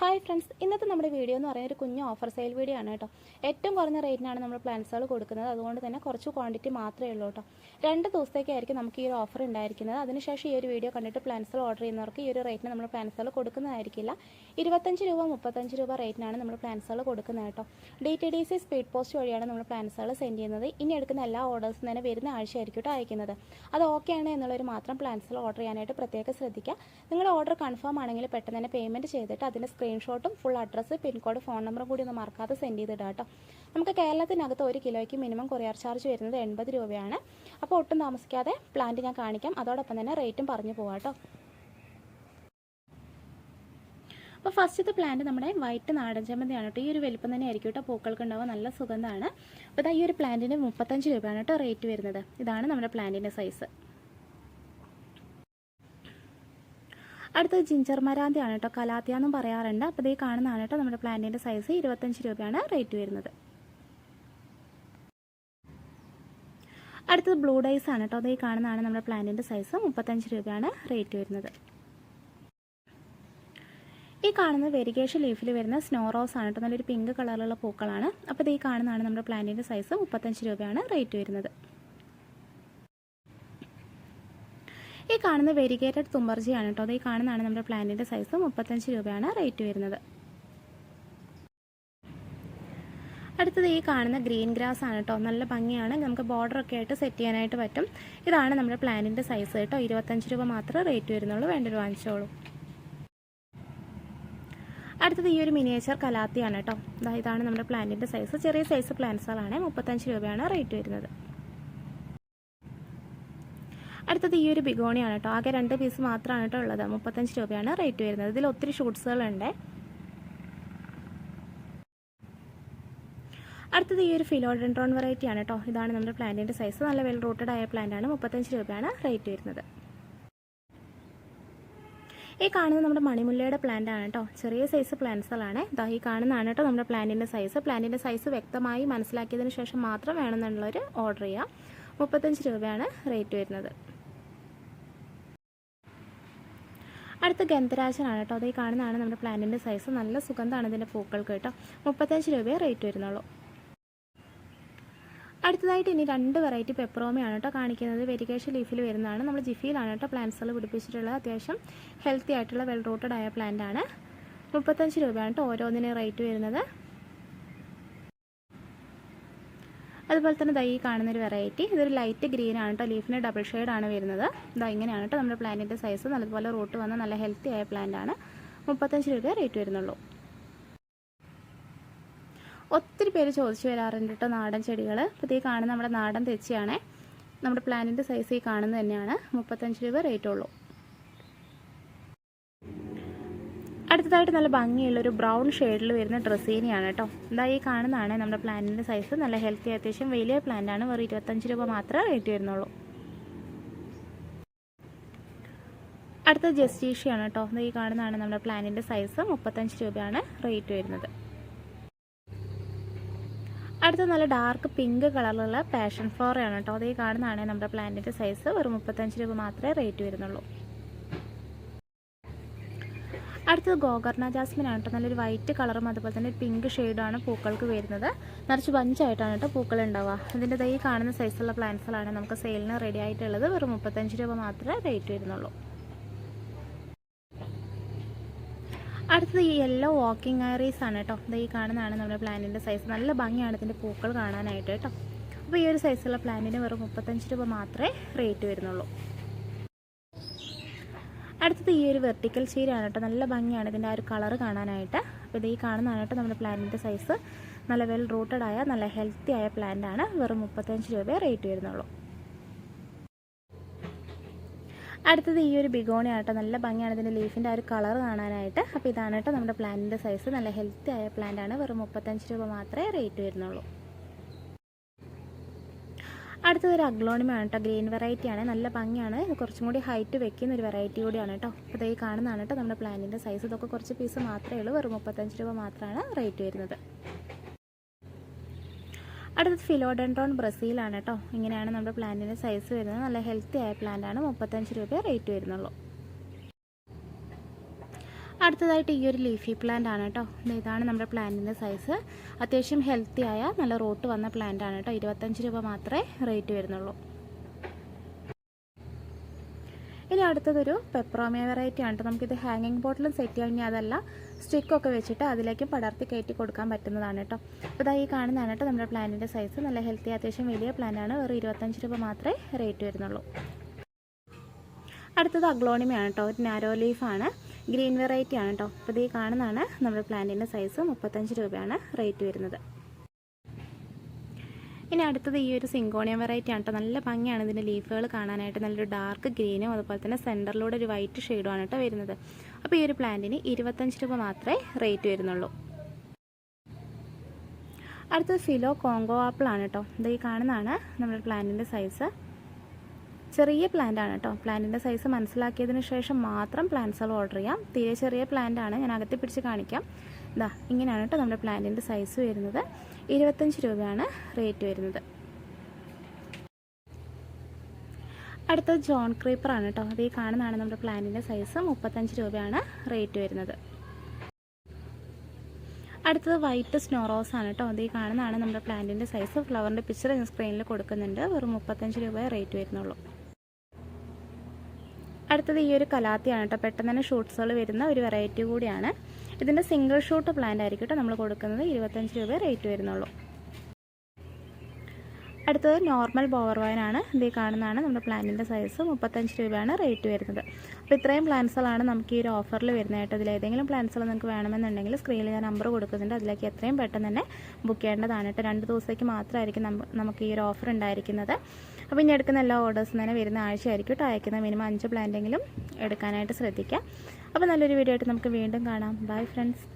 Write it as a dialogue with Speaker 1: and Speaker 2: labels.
Speaker 1: Hi friends ഇന്നത്തെ നമ്മുടെ video എന്ന് പറയുന്ന ഒരു കുഞ്ഞു ഓഫർ സെയിൽ വീഡിയോ ആണ് കേട്ടോ. ഏറ്റവും കുറഞ്ഞ റേറ്റിനാണ് നമ്മൾ പ്ലാൻസുകൾ കൊടുക്കുന്നത്. അതുകൊണ്ട് തന്നെ കുറച്ച് ക്വാണ്ടിറ്റി മാത്രമേ ഉള്ളൂ കേട്ടോ. രണ്ട് ദിവസത്തേക്കായിരിക്കും നമുക്ക് ഈ ഒരു ഓഫർ ഉണ്ടായിരിക്കുന്നത്. അതിനുശേഷം ഈ ഒരു വീഡിയോ കണ്ടിട്ട് പ്ലാൻസുകൾ ഓർഡർ ചെയ്യുന്നവർക്ക് ഈ ഒരു റേറ്റിന് നമ്മൾ പ്ലാൻസുകൾ കൊടുക്കുന്നതായിരിക്കില്ല. ഇരുപത്തഞ്ച് രൂപ മുപ്പത്തഞ്ച് രൂപ റേറ്റിനാണ് നമ്മൾ പ്ലാൻസുകൾ കൊടുക്കുന്നത് കേട്ടോ. D T D C speed post വഴിയാണ് നമ്മൾ പ്ലാൻസുകൾ സെൻഡ് ചെയ്യുന്നത്. ഇനി എടുക്കുന്ന എല്ലാ ഓർഡേഴ്സും തന്നെ വരുന്ന ആഴ്ചയായിരിക്കും കേട്ടോ അയക്കുന്നത്. അത് ഓക്കെ ആണ് എന്നുള്ളൊരു മാത്രം പ്ലാൻസുകൾ ഓർഡർ ചെയ്യാനായിട്ട് പ്രത്യേകം ശ്രദ്ധിക്കുക. നിങ്ങളുടെ ഓർഡർ കൺഫേം ആണെങ്കിൽ പെട്ടെന്ന് തന്നെ പേയ്മെന്റ് ചെയ്തിട്ട് അതിന്റെ സ്ക്രീൻഷോട്ടും ഫുൾ അഡ്രസ്സ് പിൻകോഡ് ഫോൺ നമ്പറും കൂടി ഒന്ന് മറക്കാതെ സെൻഡ് ചെയ്തിടുക കേട്ടോ. നമുക്ക് കേരളത്തിനകത്ത് ഒരു കിലോയ്ക്ക് മിനിമം കൊറിയർ ചാർജ് വരുന്നത് എൺപത് രൂപയാണ്. അപ്പോൾ ഒട്ടും താമസിക്കാതെ പ്ലാന്റ് ഞാൻ കാണിക്കാം. അതോടൊപ്പം തന്നെ റേറ്റും പറഞ്ഞു പോവാം കേട്ടോ. അപ്പോൾ ഫസ്റ്റത്തെ പ്ലാന്റ് നമ്മുടെ വൈറ്റ് നാടൻ ചമ്മന്തിയാണ് കേട്ടോ. ഈ ഒരു വലിപ്പം തന്നെ ആയിരിക്കും കേട്ടോ പൂക്കൾക്ക് ഉണ്ടാവുക. നല്ല സുഗന്ധമാണ്. അപ്പോൾ ഇതാ ഈ ഒരു പ്ലാന്റിന് മുപ്പത്തഞ്ച് രൂപയാണ് കേട്ടോ റേറ്റ് വരുന്നത്. ഇതാണ് നമ്മുടെ പ്ലാന്റിന്റെ സൈസ് അടുത്തത് ജിഞ്ചർ മരാന്തിയാണ് കേട്ടോ കലാത്തിയ എന്നും പറയാറുണ്ട്. അപ്പോൾ ഇതേ കാണുന്നതാണ് കേട്ടോ നമ്മുടെ പ്ലാന്റിന്റെ സൈസ് ഇരുപത്തഞ്ച് രൂപയാണ് റേറ്റ് വരുന്നത്. അടുത്തത് ബ്ലൂ ഡൈസ് ആണ് കേട്ടോ അതേ കാണുന്നതാണ് നമ്മുടെ പ്ലാന്റിന്റെ സൈസ് മുപ്പത്തഞ്ച് രൂപയാണ് റേറ്റ് വരുന്നത്. ഈ കാണുന്ന വെരിഗേഷൻ ലീഫിൽ വരുന്ന സ്നോ റോസ് ആണ് കേട്ടോ നല്ലൊരു പിങ്ക് കളറിലുള്ള പൂക്കളാണ്. അപ്പോൾ ഇത് ഈ കാണുന്നതാണ് നമ്മുടെ പ്ലാന്റിന്റെ സൈസ് മുപ്പത്തഞ്ച് രൂപയാണ് റേറ്റ് വരുന്നത് ഈ കാണുന്ന വെരിഗേറ്റഡ് തുമ്പർജിയാണ് കേട്ടോ. അത് ഈ കാണുന്നതാണ് നമ്മുടെ പ്ലാന്റിന്റെ സൈസ് മുപ്പത്തഞ്ച് രൂപയാണ് റേറ്റ് വരുന്നത്. അടുത്തത് ഈ കാണുന്ന ഗ്രീൻ ഗ്രാസ് ആണ് കേട്ടോ. നല്ല ഭംഗിയാണ്. നമുക്ക് ബോർഡർ ഒക്കെ ആയിട്ട് സെറ്റ് ചെയ്യാനായിട്ട് പറ്റും. ഇതാണ് നമ്മുടെ പ്ലാന്റിന്റെ സൈസ് കേട്ടോ. ഇരുപത്തഞ്ച് രൂപ മാത്രമേ റേറ്റ് വരുന്നുള്ളൂ. വേണ്ടൊരു വാങ്ങിച്ചോളൂ. അടുത്തത് ഈ ഒരു മിനിയേച്ചർ കലാത്തിയാണ് കേട്ടോ. ഇതാ ഇതാണ് നമ്മുടെ പ്ലാന്റിന്റെ സൈസ് ചെറിയ സൈസ് പ്ലാന്റ്സുകളാണ് മുപ്പത്തഞ്ച് രൂപയാണ് റേറ്റ് വരുന്നത്. അടുത്തത് ഈ ഒരു ബിഗോണിയാണ് കേട്ടോ. ആകെ രണ്ട് പീസ് മാത്രമാണ് കേട്ടോ ഉള്ളത്. മുപ്പത്തഞ്ച് രൂപയാണ് റേറ്റ് വരുന്നത്. ഇതിൽ ഒത്തിരി ഷൂട്ട്സുകളുണ്ട്. അടുത്തത് ഈ ഒരു ഫിലോഡൻട്രോൺ വെറൈറ്റി ആണ് കേട്ടോ. ഇതാണ് നമ്മുടെ പ്ലാന്റിന്റെ സൈസ് നല്ല വെൽ റൂട്ടഡ് ആയ പ്ലാന്റ് ആണ്. മുപ്പത്തഞ്ച് രൂപയാണ് റേറ്റ് വരുന്നത്. ഈ കാണുന്നത് നമ്മുടെ മണിമുല്ലയുടെ പ്ലാന്റ് ആണ് കേട്ടോ. ചെറിയ സൈസ് പ്ലാന്റ്സുകളാണ് ഇതാ ഈ കാണുന്നതാണ് കേട്ടോ നമ്മുടെ പ്ലാന്റിന്റെ സൈസ് പ്ലാന്റിന്റെ സൈസ് വ്യക്തമായി മനസ്സിലാക്കിയതിന് ശേഷം മാത്രം വേണമെന്നുള്ളവർ ഓർഡർ ചെയ്യാം. മുപ്പത്തഞ്ച് രൂപയാണ് റേറ്റ് വരുന്നത്. അടുത്ത ഗന്ധരാജനാണ് കേട്ടോ. അത് കാണുന്നതാണ് നമ്മുടെ പ്ലാന്റിന്റെ സൈസ് നല്ല സുഗന്ധമാണ് ഇതിന്റെ പൂക്കൾക്ക് കേട്ടോ. മുപ്പത്തഞ്ച് രൂപയെ റേറ്റ് വരുന്നുള്ളൂ. അടുത്തതായിട്ട് ഇനി രണ്ട് വെറൈറ്റി പെപ്പറോമയാണ് കേട്ടോ കാണിക്കുന്നത്. വെരികേഷൻ ലീഫിൽ വരുന്നതാണ്. നമ്മൾ ജിഫിയിലാണ് കേട്ടോ പ്ലാന്റ്സുകൾ പിടിപ്പിച്ചിട്ടുള്ളത്. അത്യാവശ്യം ഹെൽത്തി ആയിട്ടുള്ള വെൽ റൂട്ടഡ് ആയ പ്ലാന്റ് ആണ്. മുപ്പത്തഞ്ച് രൂപയാണ് കേട്ടോ ഓരോന്നിനെ റേറ്റ് വരുന്നത്. അതുപോലെ തന്നെ ദൈ കാണുന്ന ഒരു വെറൈറ്റി ഇതൊരു ലൈറ്റ് ഗ്രീൻ ആണ് കേട്ടോ ലീഫിന് ഡബിൾ ആണ് വരുന്നത്. ഇതാ ഇങ്ങനെയാണ് കേട്ടോ നമ്മുടെ പ്ലാന്റിന്റെ സൈസ് നല്ലതുപോലെ റൂട്ട് വന്ന നല്ല ഹെൽത്തി ആയ പ്ലാന്റ് ആണ്. മുപ്പത്തഞ്ച് രൂപ റേറ്റ് വരുന്നുള്ളൂ. ഒത്തിരി പേര് ചോദിച്ചു വരാറുണ്ട് കേട്ടോ നാടൻ ചെടികൾ അപ്പോൾ ഈ കാണുന്ന നമ്മുടെ നാടൻ തെച്ചിയാണേ. നമ്മുടെ പ്ലാന്റിന്റെ സൈസ് ഈ കാണുന്നത് തന്നെയാണ്. മുപ്പത്തഞ്ച് രൂപ റേറ്റ് ഉള്ളൂ. അടുത്തതായിട്ട് നല്ല ഭംഗിയുള്ള ഒരു ബ്രൗൺ ഷെയ്ഡിൽ വരുന്ന ഡ്രസ്സീനിയാണ് കേട്ടോ എന്താ ഈ കാണുന്നതാണ് നമ്മുടെ പ്ലാന്റിന്റെ സൈസ് നല്ല ഹെൽത്തി അത്യാവശ്യം വലിയ പ്ലാന്റ് ആണ്. വെറും ഇരുപത്തഞ്ച് രൂപ മാത്രമേ റേറ്റ് വരുന്നുള്ളൂ. അടുത്ത ജസ്റ്റീഷ്യയാണ് കേട്ടോ എന്താ ഈ കാണുന്നതാണ് നമ്മുടെ പ്ലാന്റിന്റെ സൈസ് മുപ്പത്തഞ്ച് രൂപയാണ് റേറ്റ് വരുന്നത്. അടുത്ത നല്ല ഡാർക്ക് പിങ്ക് കളറിലുള്ള പാഷൻ ഫ്ലോറയാണ് കേട്ടോ അത് കാണുന്നതാണ് നമ്മുടെ പ്ലാന്റിന്റെ സൈസ് വെറും മുപ്പത്തഞ്ച് രൂപ മാത്രമേ റേറ്റ് വരുന്നുള്ളൂ. അടുത്തത് ഗോകർണ ജാസ്മിൻ ആണ് കേട്ടോ. നല്ലൊരു വൈറ്റ് കളറും അതുപോലെ തന്നെ പിങ്ക് ഷെയ്ഡാണ് പൂക്കൾക്ക് വരുന്നത്. നിറച്ച് ബഞ്ചായിട്ടാണ് കേട്ടോ പൂക്കൾ ഉണ്ടാവുക. ഇതിന്റെ ഈ കാണുന്ന സൈസുള്ള പ്ലാന്റ്സുകളാണ് നമുക്ക് സെയിലിന് റെഡി ആയിട്ടുള്ളത്. വെറും മുപ്പത്തഞ്ച് രൂപ മാത്രമേ റേറ്റ് വരുന്നുള്ളൂ. അടുത്തത് ഈ യെല്ലോ വാക്കിംഗ് ഐറീസ് ആണ് കേട്ടോ. ഇത് ഈ കാണുന്നതാണ് നമ്മുടെ പ്ലാന്റിന്റെ സൈസ് നല്ല ഭംഗിയാണ് ഇതിന്റെ പൂക്കൾ കാണാനായിട്ട് കേട്ടോ. അപ്പോൾ ഈ ഒരു സൈസുള്ള പ്ലാന്റിന് വെറും മുപ്പത്തഞ്ച് രൂപ മാത്രമേ റേറ്റ് വരുന്നുള്ളൂ. അടുത്തത് ഈ ഒരു വെർട്ടിക്കൽ ചീരയാണ് കേട്ടോ. നല്ല ഭംഗിയാണ് ഇതിന്റെ ആ ഒരു കളർ കാണാനായിട്ട്. അപ്പോൾ ഇത് ഈ കാണുന്നതാണ് നമ്മുടെ പ്ലാന്റിന്റെ സൈസ് നല്ല വെൽ റൂട്ടഡ് ആയ നല്ല ഹെൽത്തി ആയ പ്ലാന്റ് ആണ്. വെറും മുപ്പത്തഞ്ച് രൂപയെ റേറ്റ് വരുന്നുള്ളൂ. അടുത്തത് ഈ ഒരു ബിഗോണി ആട്ടോ നല്ല ഭംഗിയാണ് ഇതിന്റെ ലീഫിന്റെ ആ ഒരു കളർ കാണാനായിട്ട്. അപ്പോൾ ഇതാണ് കേട്ടോ നമ്മുടെ പ്ലാന്റിന്റെ സൈസ് നല്ല ഹെൽത്തി ആയ പ്ലാന്റ് ആണ്. വെറും മുപ്പത്തഞ്ച് രൂപ മാത്രമേ റേറ്റ് വരുന്നുള്ളൂ. അടുത്തത് ഒരു അഗ്ലോണിമാണ് കേട്ടോ. ഗ്രീൻ വെറൈറ്റി ആണ്. നല്ല ഭംഗിയാണ്. കുറച്ചും കൂടി ഹൈറ്റ് വെക്കുന്ന ഒരു വെറൈറ്റി കൂടിയാണ് കേട്ടോ. അപ്പോൾ ഈ കാണുന്നതാണ് കേട്ടോ നമ്മുടെ പ്ലാന്റിന്റെ സൈസ് ഇതൊക്കെ കുറച്ച് പീസ് മാത്രമേ ഉള്ളൂ. വെറും മുപ്പത്തഞ്ച് രൂപ മാത്രമാണ് റേറ്റ് വരുന്നത്. അടുത്തത് ഫിലോഡൻഡ്രോൺ ബ്രസീലാണ് കേട്ടോ. ഇങ്ങനെയാണ് നമ്മുടെ പ്ലാന്റിന്റെ സൈസ് വരുന്നത്. നല്ല ഹെൽത്തി ആയ പ്ലാന്റാണ് മുപ്പത്തഞ്ച് രൂപ റേറ്റ് വരുന്നുള്ളൂ. അടുത്തതായിട്ട് ഈ ഒരു ലീഫി പ്ലാന്റ് ആണ് കേട്ടോ. ഇതാണ് നമ്മുടെ പ്ലാന്റിന്റെ സൈസ് അത്യാവശ്യം ഹെൽത്തി ആയ നല്ല റോട്ട് വന്ന പ്ലാന്റ് ആണ് കേട്ടോ. ഇരുപത്തഞ്ച് രൂപ മാത്രമേ റേറ്റ് വരുന്നുള്ളൂ. ഇനി അടുത്തതൊരു പെപ്രോമിയ വെറൈറ്റി ആണ് നമുക്കിത് ഹാങ്ങിങ് ബോട്ടിലും സെറ്റ് ചെയ്യാൻ അതല്ല സ്റ്റിക്കൊക്കെ വെച്ചിട്ട് അതിലേക്ക് പടർത്തി കയറ്റി കൊടുക്കാൻ പറ്റുന്നതാണ് കേട്ടോ. അപ്പോൾ ഇതായി കാണുന്നതാണ് കേട്ടോ നമ്മുടെ പ്ലാന്റിന്റെ സൈസ് നല്ല ഹെൽത്തി അത്യാവശ്യം വലിയ പ്ലാന്റാണ് വെറും ഇരുപത്തഞ്ച് രൂപ മാത്രമേ റേറ്റ് വരുന്നുള്ളൂ. അടുത്തത് അഗ്ലോണിമയാണ് കേട്ടോ. ഒരു നാരോ ലീഫാണ് ഗ്രീൻ വെറൈറ്റി ആണ് കേട്ടോ അപ്പോൾ ഇത് കാണുന്നതാണ് നമ്മുടെ പ്ലാന്റിന്റെ സൈസ് മുപ്പത്തഞ്ച് രൂപയാണ് റേറ്റ് വരുന്നത്. ഇനി അടുത്തത് ഈ ഒരു സിങ്കോണിയം വെറൈറ്റി ആണ് കേട്ടോ നല്ല ഭംഗിയാണ് ഇതിന്റെ ലീഫുകൾ കാണാനായിട്ട്. നല്ലൊരു ഡാർക്ക് ഗ്രീനും അതുപോലെ തന്നെ സെന്ററിലൂടെ ഒരു വൈറ്റ് ഷെയ്ഡുമാണ് കേട്ടോ വരുന്നത്. അപ്പോൾ ഈ ഒരു പ്ലാന്റിന് ഇരുപത്തഞ്ച് രൂപ മാത്രമേ റേറ്റ് വരുന്നുള്ളൂ. അടുത്തത് ഫിലോ കോങ്കോ ആപ്പിൾ ആണ് കേട്ടോ ഇത് ഈ കാണുന്നതാണ് നമ്മുടെ പ്ലാന്റിന്റെ സൈസ് ചെറിയ പ്ലാന്റ് ആണ് കേട്ടോ പ്ലാന്റിന്റെ സൈസ് മനസ്സിലാക്കിയതിന് ശേഷം മാത്രം പ്ലാന്റ്സുകൾ ഓർഡർ ചെയ്യാം. തീരെ ചെറിയ പ്ലാന്റ് ആണ്. ഞാൻ അകത്തി പിടിച്ച് കാണിക്കാം. ഇതാ ഇങ്ങനെയാണ് കേട്ടോ നമ്മുടെ പ്ലാന്റിന്റെ സൈസ് വരുന്നത്. ഇരുപത്തഞ്ച് രൂപയാണ് റേറ്റ് വരുന്നത്. അടുത്തത് ജോൺ ക്രീപ്പർ ആണ് കേട്ടോ അത് ഈ കാണുന്നതാണ് നമ്മുടെ പ്ലാന്റിന്റെ സൈസ് മുപ്പത്തഞ്ച് രൂപയാണ് റേറ്റ് വരുന്നത്. അടുത്തത് വൈറ്റ് സ്നോ റോസ് ആണ് കേട്ടോ അത് ഈ കാണുന്നതാണ് നമ്മുടെ പ്ലാന്റിന്റെ സൈസ് ഫ്ലവറിന്റെ പിക്ചർ ഞാൻ സ്ക്രീനിൽ കൊടുക്കുന്നുണ്ട്. വെറും മുപ്പത്തഞ്ച് രൂപയെ റേറ്റ് വരുന്നുള്ളൂ. അടുത്തത് ഈ ഒരു കലാത്തിയാണ് കേട്ടോ. പെട്ടെന്ന് തന്നെ ഷൂട്ട്സുകൾ വരുന്ന ഒരു വെറൈറ്റി കൂടിയാണ്. ഇതിന്റെ സിംഗിൾ ഷൂട്ട് പ്ലാന്റ് ആയിരിക്കും കേട്ടോ നമ്മൾ കൊടുക്കുന്നത്. ഇരുപത്തഞ്ച് രൂപ റേറ്റ് വരുന്നുള്ളൂ. അടുത്തത് നോർമൽ ബോവർ വൈനാണ് ഇത് കാണുന്നതാണ് നമ്മുടെ പ്ലാന്റിന്റെ സൈസ് മുപ്പത്തഞ്ച് രൂപയാണ് റേറ്റ് വരുന്നത്. അപ്പോൾ ഇത്രയും പ്ലാന്റ്സുകളാണ് നമുക്ക് ഈ ഒരു ഓഫറിൽ വരുന്നതായിട്ട് അതിൽ ഏതെങ്കിലും പ്ലാന്റ്സുകൾ നിങ്ങൾക്ക് വേണമെന്നുണ്ടെങ്കിൽ സ്ക്രീനിൽ ഞാൻ നമ്പർ കൊടുക്കുന്നുണ്ട്. അതിലേക്ക് എത്രയും പെട്ടെന്ന് തന്നെ ബുക്ക് ചെയ്യേണ്ടതാണ് കേട്ടോ. രണ്ട് ദിവസത്തേക്ക് മാത്രമായിരിക്കും നമുക്ക് ഈ ഒരു ഓഫർ ഉണ്ടായിരിക്കുന്നത്. അപ്പോൾ ഇനി എടുക്കുന്ന എല്ലാ ഓർഡേഴ്സും തന്നെ വരുന്ന ആഴ്ചയായിരിക്കും കേട്ടോ. അയക്കുന്ന മിനിമം അഞ്ച് പ്ലാന്റെങ്കിലും എടുക്കാനായിട്ട് ശ്രദ്ധിക്കുക അപ്പോൾ നല്ലൊരു വീഡിയോ ആയിട്ട് നമുക്ക് വീണ്ടും കാണാം. Bye friends